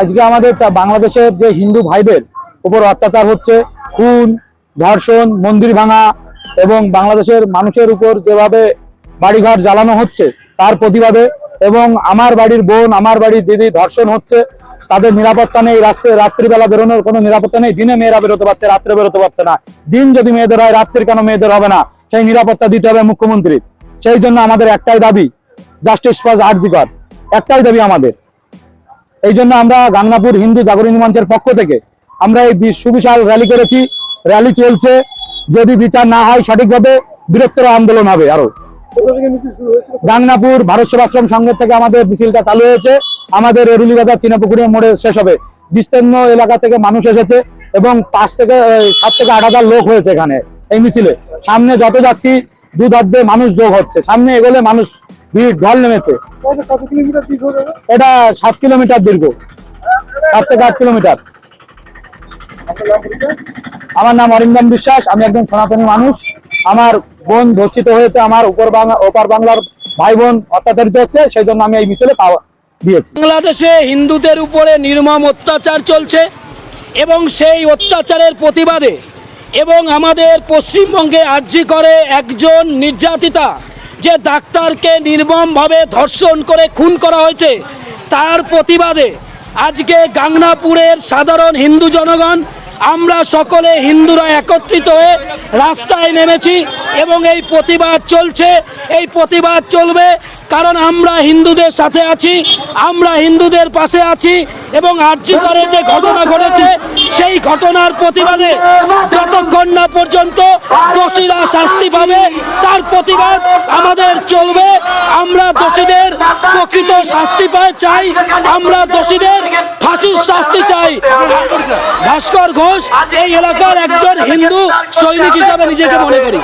আজকে আমাদের বাংলাদেশের যে হিন্দু ভাইদের উপর অত্যাচার হচ্ছে, খুন, ধর্ষণ, মন্দির ভাঙা এবং বাংলাদেশের মানুষের উপর যেভাবে বাড়িঘর জ্বালানো হচ্ছে তার প্রতিবাদে এবং আমার বাড়ির বোন, আমার বাড়ির দিদি ধর্ষণ হচ্ছে, তাদের নিরাপত্তা নেই, রাত্রে, রাত্রিবেলা বেরোনোর কোনো নিরাপত্তা নেই, দিনে মেয়েরা বেরোতে পারছে, রাত্রে বেরোতে পারছে না। দিন যদি মেয়েদের হয়, রাত্রির কেন মেয়েদের হবে না? সেই নিরাপত্তা দিতে হবে মুখ্যমন্ত্রী সেই জন্য আমাদের একটাই দাবি জাস্টিস ফর আর্জিকর একটাই দাবি আমাদের। এই জন্য আমরা গাংনাপুর হিন্দু জাগরণী মঞ্চের পক্ষ থেকে আমরা এই সুবিশাল র্যালি করেছি। র্যালি চলছে। যদি বিচার না হয়, সঠিকভাবে বৃহত্তর আন্দোলন হবে আরও। গাংনাপুর ভারত সেবাশ্রম সংঘের থেকে আমাদের মিছিলটা চালু হয়েছে। আমাদের এরুলি বাজার চিনাপুকুরি মোড়ে শেষ হবে। বিস্তীর্ণ এলাকা থেকে মানুষ এসেছে এবং পাঁচ থেকে সাত থেকে আট হাজার লোক হয়েছে এখানে এই মিছিলে। সামনে যত যাচ্ছি, দু ধার মানুষ যোগ হচ্ছে। সামনে এগোলে মানুষ ভিড় ঢল নেমেছে। এটা সাত কিলোমিটার দীর্ঘ। সাত থেকে আট কিলোমিটার। আমার নাম অরিন্দম বিশ্বাস আমি একজন সনাতনী মানুষ। আমার বোন ধর্ষিত হয়েছে আমার উপর বাংলা ওপার বাংলার ভাই বোন অত্যাচারিত হচ্ছে সেই জন্য আমি এই মিছিলে পাওয়া দিয়েছি। বাংলাদেশে হিন্দুদের উপরে নির্মম অত্যাচার চলছে এবং সেই অত্যাচারের প্রতিবাদে এবং আমাদের পশ্চিমবঙ্গে আর্জি করে একজন নির্যাতিতা। যে ডাক্তারকে নির্মমভাবে ধর্ষণ করে খুন করা হয়েছে, তার প্রতিবাদে আজকে গাংনাপুরের সাধারণ হিন্দু জনগণ, আমরা সকলে হিন্দুরা একত্রিত হয়ে রাস্তায় নেমেছি এবং এই প্রতিবাদ চলছে। এই প্রতিবাদ চলবে কারণ আমরা হিন্দুদের সাথে আছি, আমরা হিন্দুদের পাশে আছি এবং আর্জি করে যে ঘটনা সেই ঘটনার প্রতিবাদে যতক্ষণ না পর্যন্ত দোষীরা শাস্তি পাবে, তার প্রতিবাদ আমাদের চলবে। আমরা দোষীদের প্রকৃত শাস্তি পায় চাই। আমরা দোষীদের ফাঁসির শাস্তি চাই। ভাস্কর ঘোষ, এই এলাকার একজন হিন্দু সৈনিক হিসাবে নিজেকে মনে করি।